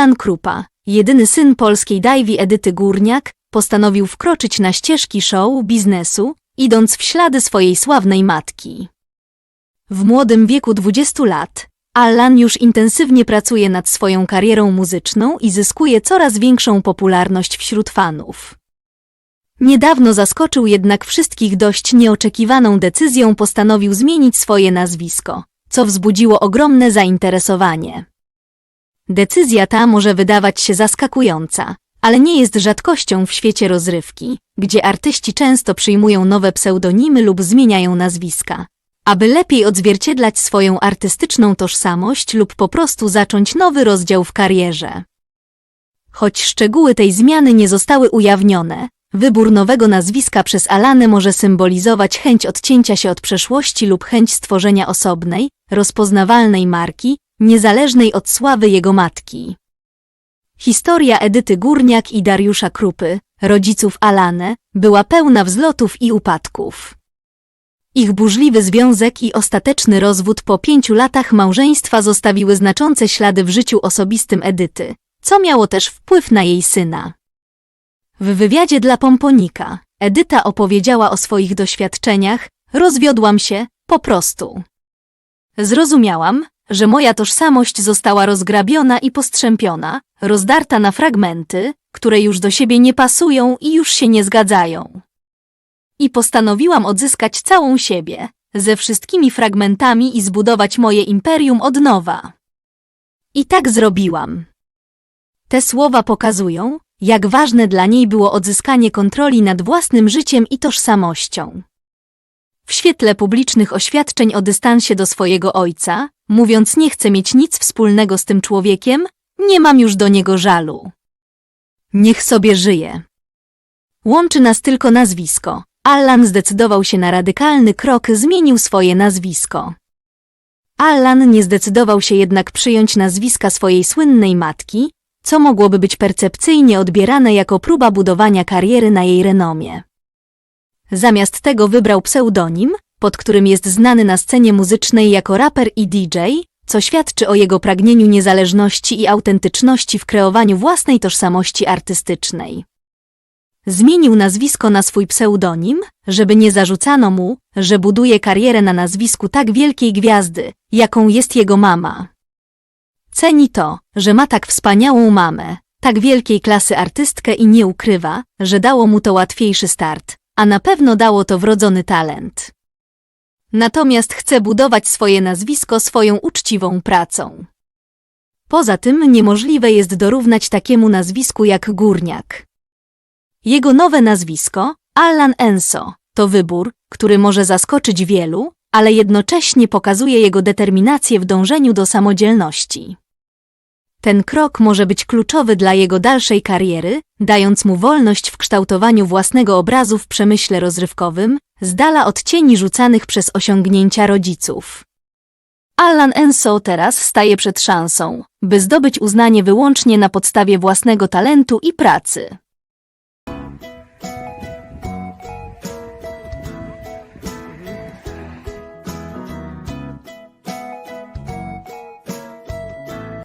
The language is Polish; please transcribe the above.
Allan Krupa, jedyny syn polskiej Dajwi Edyty Górniak, postanowił wkroczyć na ścieżki show biznesu, idąc w ślady swojej sławnej matki. W młodym wieku 20 lat, Allan już intensywnie pracuje nad swoją karierą muzyczną i zyskuje coraz większą popularność wśród fanów. Niedawno zaskoczył jednak wszystkich dość nieoczekiwaną decyzją postanowił zmienić swoje nazwisko, co wzbudziło ogromne zainteresowanie. Decyzja ta może wydawać się zaskakująca, ale nie jest rzadkością w świecie rozrywki, gdzie artyści często przyjmują nowe pseudonimy lub zmieniają nazwiska, aby lepiej odzwierciedlać swoją artystyczną tożsamość lub po prostu zacząć nowy rozdział w karierze. Choć szczegóły tej zmiany nie zostały ujawnione, wybór nowego nazwiska przez Alanę może symbolizować chęć odcięcia się od przeszłości lub chęć stworzenia osobnej, rozpoznawalnej marki, niezależnej od sławy jego matki. Historia Edyty Górniak i Dariusza Krupy, rodziców Alane, była pełna wzlotów i upadków. Ich burzliwy związek i ostateczny rozwód po pięciu latach małżeństwa zostawiły znaczące ślady w życiu osobistym Edyty, co miało też wpływ na jej syna. W wywiadzie dla Pomponika Edyta opowiedziała o swoich doświadczeniach, rozwiodłam się, po prostu. Zrozumiałam, że moja tożsamość została rozgrabiona i postrzępiona, rozdarta na fragmenty, które już do siebie nie pasują i już się nie zgadzają. I postanowiłam odzyskać całą siebie, ze wszystkimi fragmentami i zbudować moje imperium od nowa. I tak zrobiłam. Te słowa pokazują, jak ważne dla niej było odzyskanie kontroli nad własnym życiem i tożsamością. W świetle publicznych oświadczeń o dystansie do swojego ojca, mówiąc nie chcę mieć nic wspólnego z tym człowiekiem, nie mam już do niego żalu. Niech sobie żyje. Łączy nas tylko nazwisko. Allan zdecydował się na radykalny krok, zmienił swoje nazwisko. Allan nie zdecydował się jednak przyjąć nazwiska swojej słynnej matki, co mogłoby być percepcyjnie odbierane jako próba budowania kariery na jej renomie. Zamiast tego wybrał pseudonim, pod którym jest znany na scenie muzycznej jako raper i DJ, co świadczy o jego pragnieniu niezależności i autentyczności w kreowaniu własnej tożsamości artystycznej. Zmienił nazwisko na swój pseudonim, żeby nie zarzucano mu, że buduje karierę na nazwisku tak wielkiej gwiazdy, jaką jest jego mama. Ceni to, że ma tak wspaniałą mamę, tak wielkiej klasy artystkę i nie ukrywa, że dało mu to łatwiejszy start, a na pewno dało to wrodzony talent. Natomiast chce budować swoje nazwisko swoją uczciwą pracą. Poza tym niemożliwe jest dorównać takiemu nazwisku jak Górniak. Jego nowe nazwisko, Allan Enso, to wybór, który może zaskoczyć wielu, ale jednocześnie pokazuje jego determinację w dążeniu do samodzielności. Ten krok może być kluczowy dla jego dalszej kariery, dając mu wolność w kształtowaniu własnego obrazu w przemyśle rozrywkowym, z dala od cieni rzucanych przez osiągnięcia rodziców. Allan Enso teraz staje przed szansą, by zdobyć uznanie wyłącznie na podstawie własnego talentu i pracy.